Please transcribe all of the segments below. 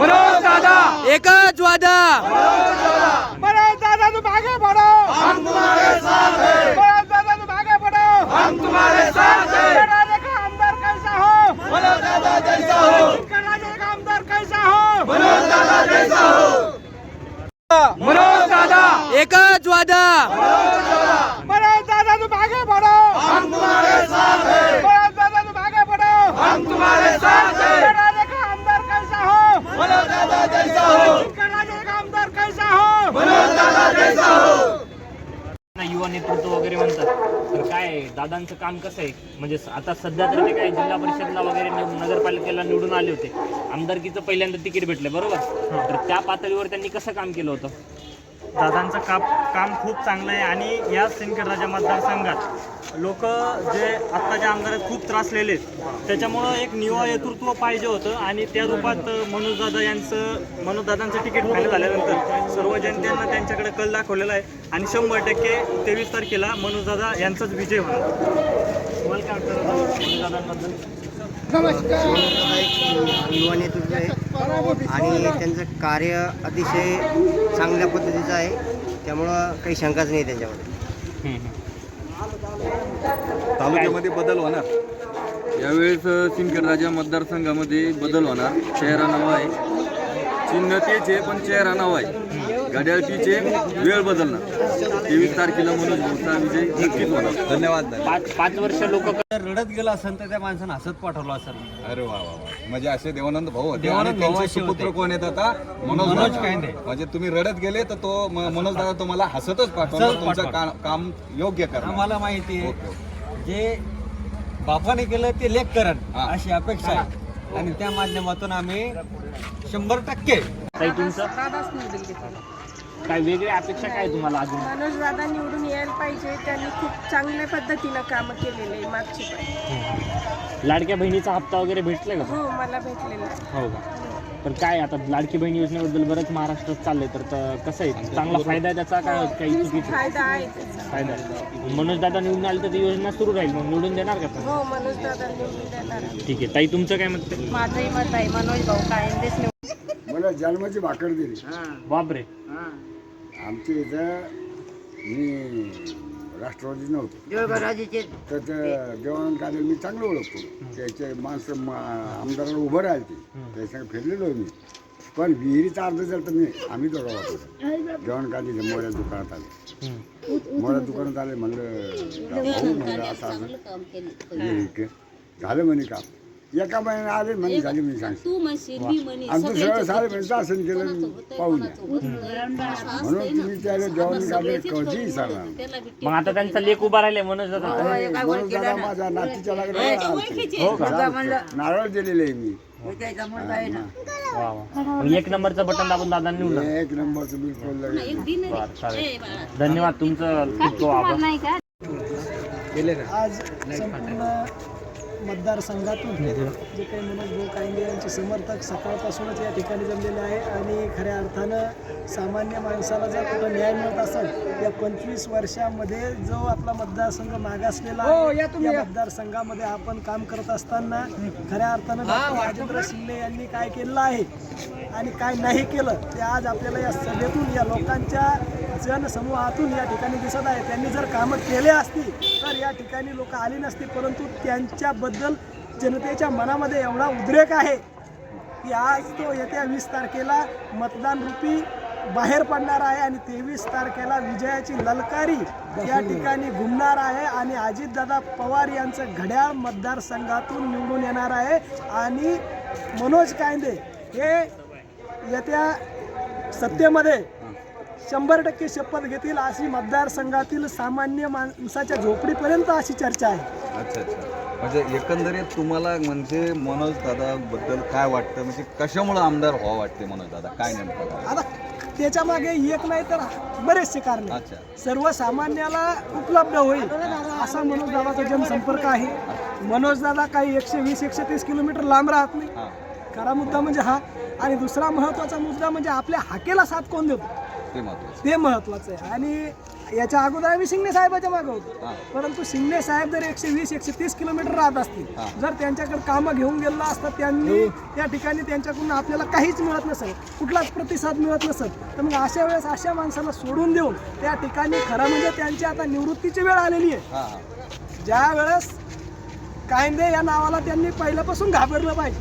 मनोज दादा. एकच वादा. मनोज दादा तुम आगे बढ़ो हम तुम्हारे साथ हैं. मनोज दादा तुम आगे बढ़ो हम तुम्हारे साथ हैं. राजे का आमदार कैसा हो? मनोज दादा जैसा हो. राजे का आमदार कैसा हो? मनोज दादा जैसा हो. मनोज दादा. एकच वादा मनोज दादा तुम आगे बढ़ो हम तुम्हारे साथ हैं मनोज दादा तुम आगे बढ़ो हम तुम्हारे साथ हैं राजे का आमदार कैसा हो मनोज दादा जैसा हो राजे का आमदार कैसा हो मनोज दादा जैसा हो ना युवा नेतृत्व वगैरे म्हणतात तर काय आहे, दादांचं काम कसं आहे? म्हणजे आता सध्या तर ते काय जिल्हा परिषदला वगैरे नगरपालिकेला निवडून आले होते. आमदारकीचं पहिल्यांदा तिकीट भेटलं बरोबर? तर त्या पातळीवर त्यांनी कसं काम केलं होतं? दादांचं काम काम खूप चांगलं आहे आणि या सिंदखेड मतदारसंघात लोक जे आत्ताच्या आमदारात खूप त्रासलेले आहेत. त्याच्यामुळं एक निवा नेतृत्व पाहिजे होतं आणि त्या रूपात मनोजदादा यांचं मनोजदादांचं तिकीट फायनल झाल्यानंतर सर्व जनतेनं त्यांच्याकडे कल दाखवलेला आहे आणि शंभर टक्के तेवीस तारखेला मनोजदादा यांचाच विजय होणार. तुम्हाला काय वाटतं मनोजदादांबद्दल युवा नेतृत्व आहे आणि त्यांचं कार्य अतिशय चांगल्या पद्धतीचं आहे. त्यामुळं काही शंकाच नाही त्याच्यामध्ये. तालुक्यामध्ये बदल होणार. यावेळेस सिंदखेड राजा मतदारसंघामध्ये बदल होणार. चेहरा नवा आहे. चिन्ह तेच आहे पण चेहरा नवा आहे घड्याळ तीच वेळ बदलणार तेवीस तारखेला म्हणून मोठा विजय नक्कीच होणार धन्यवाद पाच पाच वर्ष लोक रडत गेला असेल तर त्या माणसानं हसत पाठवलं असेल अरे वा वा वा म्हणजे असे देवानंद भाऊ होते देवानंद आणि त्यांचे भाऊ असे सुपुत्र होते. कोण आहेत आता मनोज मनोज दादा. कायंदे. म्हणजे तुम्ही रडत गेले तर तो म- मनोज दादा तुम्हाला हसतच पाठवणार हसत तुमचं पाठवणार. का- काम योग्य करा आम्हाला माहिती आहे ओके. जे बापाने केलं ते लेख करण हा. अशी अपेक्षा आहे आणि त्या माध्यमातून आम्ही शंभर टक्के. ताई तुमचं? दादाच निवडून घेतला काय वेगळ्या अपेक्षा काय तुम्हाला अजून? मनोज दादा निवडून यायला पाहिजे. त्यांनी खूप चांगल्या पद्धतीनं कामं केलेले आहे मागची पण. लाडक्या बहिणीचा हप्ता वगैरे भेटलाय का? हो मला भेटलेलं आहे. हो का? तर काय आता लाडकी बहीण योजनेबद्दल बरंच महाराष्ट्रात चाललंय तर त- कसं आहे? चांगला फायदा आहे त्याचा काय काही चुकीचा? फायदा आहे त्याचा. फायदा आहे. मनोज दादा निवडून आले तर ती योजना सुरू राहील मग निवडून देणार का? हो मनोज दादा निवडून देणार. आहे. ठीक आहे. ताई तुमचं काय मत? आहे? माझंही मत आहे मनोज भाऊ कायंदेच निवडून मला जन्माची भाकर दिली. बापरे. आमच्या इथं मी राष्ट्रवादी नव्हतो. तर ते देवानंद काले मी चांगलं ओळखतो. त्याचे माणसं म- आमदाराला उभं राहिले ते त्याच्या फिरलेलो मी. पण विहिरीचा अर्ज जर तर मी आम्ही दोघं वापरतो देवानंद कालेच्या मोऱ्या दुकानात आले. मोऱ्या दुकानात आले म्हणलं म्हणलं असं. झालं म्हणे काम. एका महिन्याने आले म्हणे झाली म्हणे सांगते तू म्हणशील मी आणि दुसऱ्या सारे म्हणजे असं केलं पाहून म्हणून तुम्ही त्याला जेवण काढले कधी बी मग आता त्यांचा लेख उभा राहिले म्हणून जरा माझ्या नातीच्या लग्नाला नारळ दिलेले आहे मी वा वा. मग एक नंबरचं बटन दाबून दादा निवडलं एक नंबरचं बिलकुल बरं चालेल. धन्यवाद तुमचं खूप खूप आभार नाही का? आज संपूर्ण मतदारसंघातून जे काही मनोज भाऊ कायंदे यांचे समर्थक सकाळपासूनच या ठिकाणी जमलेले आहे आणि खऱ्या अर्थानं सामान्य माणसाला जर कुठं न्याय मिळत असेल या पंचवीस वर्षामध्ये जो आपला मतदारसंघ मागासलेला आहे या मतदारसंघामध्ये आपण काम करत असताना खऱ्या अर्थानं डॉक्टर राजेंद्र शिंदे यांनी काय केलेलं आहे आणि काय नाही केलं ते आज आपल्याला या सभेतून या लोकांच्या जनसमूहातून या ठिकाणी दिसत आहे. त्यांनी जर कामं केले असती तर या ठिकाणी लोक आली नसती. परंतु त्यांच्याबद्दल जनतेच्या मनामध्ये एवढा उद्रेक आहे की आज तो येत्या वीस तारखेला मतदान रूपी बाहेर पडणार आहे आणि तेवीस तारखेला विजयाची ललकारी या ठिकाणी घुमणार आहे आणि अजितदादा पवार यांचं घड्याळ मतदारसंघातून निवडून येणार आहे. आणि मनोज कायंदे हे येत्या सत्तेमध्ये शंभर टक्के शपथ घेतील अशी मतदारसंघातील सामान्य माणसाच्या झोपडीपर्यंत अशी चर्चा आहे. अच्छा अच्छा. म्हणजे एकंदरीत तुम्हाला म्हणजे मनोज दादा बद्दल काय वाटतं? म्हणजे कशामुळे आमदार व्हावं वाटते मनोज दादा? काय नेमकं? आता त्याच्यामागे एक नाही तर बरेचसे कारण अच्छा. सर्वसामान्याला उपलब्ध होईल असा मनोज दादाचा जनसंपर्क आहे. मनोज दादा काही एकशे वीस एकशे तीस किलोमीटर लांब राहत नाही. हां. खरा मुद्दा म्हणजे हा. आणि दुसरा महत्त्वाचा मुद्दा म्हणजे आपल्या हाकेला साथ कोण देतो? ते महत्वाचं आहे. आणि याच्या अगोदर आम्ही शिंगणे साहेबाच्या मागे होतो. परंतु शिंगणे साहेब जर एकशे वीस एकशे तीस किलोमीटर राहत असतील जर त्यांच्याकडे कामं घेऊन गेलं असतं त्यांनी त्या ठिकाणी त्यांच्याकडून आपल्याला काहीच मिळत नसेल कुठलाच प्रतिसाद मिळत नसेल तर मग अशा वेळेस अशा माणसाला सोडून देऊन त्या ठिकाणी खरं म्हणजे त्यांची आता निवृत्तीची वेळ आलेली आहे. ज्या वेळेस कायंदे या नावाला त्यांनी पहिल्यापासून घाबरलं पाहिजे.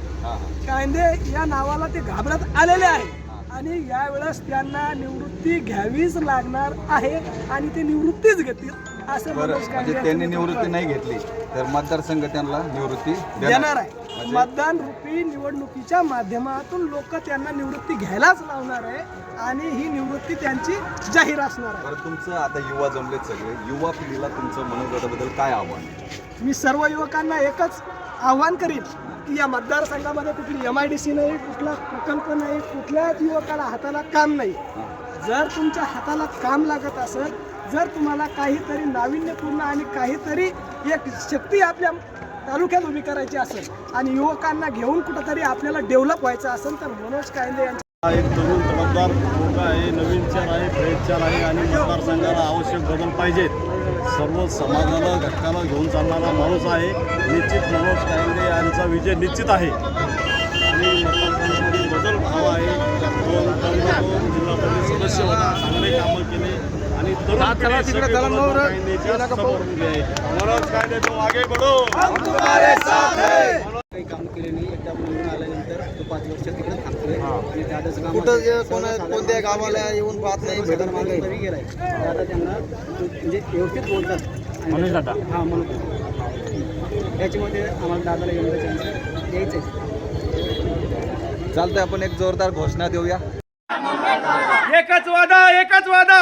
कायंदे या नावाला ते घाबरत आलेले आहे. आणि यावेळेस त्यांना निवृत्ती घ्यावीच लागणार आहे आणि ते निवृत्तीच घेतील असं मनोज म्हणजे त्यांनी निवृत्ती आहे. नाही घेतली तर मतदारसंघ त्यांना निवृत्ती देणार. आहे. मतदान रूपी निवडणुकीच्या माध्यमातून लोक त्यांना निवृत्ती घ्यायलाच लावणार आहे आणि ही निवृत्ती त्यांची जाहीर असणार आहे. बरं तुमचं आता युवा जमलेत सगळे. युवा पिढीला तुमचं मनोगताबद्दल काय आव्हान मी सर्व युवकांना एकच आव्हान करील की या मतदारसंघामध्ये कुठली एम आय डी सी नाही कुठला प्रकल्प नाही कुठल्याच युवकाला हाताला काम नाही. जर तुमच्या हाताला काम लागत असेल जर तुम्हाला काहीतरी नाविन्यपूर्ण आणि काहीतरी एक शक्ती आपल्या तालुक्यात उभी करायची असेल आणि युवकांना घेऊन कुठंतरी आपल्याला डेव्हलप व्हायचं असेल तर मनोज कायंदे यांच्या हा एक तरुण तडफदार मुलगा आहे नवीन चार आहे फ्रेश चार आहे आणि मतदारसंघाला आवश्यक बदल पाहिजेत. सर्व समाजाला घटकाला घेऊन चालणारा माणूस आहे. निश्चित मनोज कायंदे यांचा विजय निश्चित आहे. आणि मतदारसंघामध्ये बदल व्हावा आहे. दोन जिल्हा परिषद सदस्य होता. चांगले कामं केले. आणि तरुण मनोज कायदे तो आगे बढो काही काम केले नाही एकदा निवडून आल्यानंतर तो पाच वर्ष तिकडे थांबतोय आणि दादाचं काम कुठं कोणत्या गावाला येऊन पाहत नाही भेटत मागे तरी गेलाय. दादा त्यांना म्हणजे व्यवस्थित बोलतात. मनोज दादा. हां म्हणून त्याच्यामध्ये आम्हाला दादाला यंदा चान्स द्यायचं आहे चालतंय आपण एक जोरदार घोषणा देऊया. एकच वादा एकच वादा.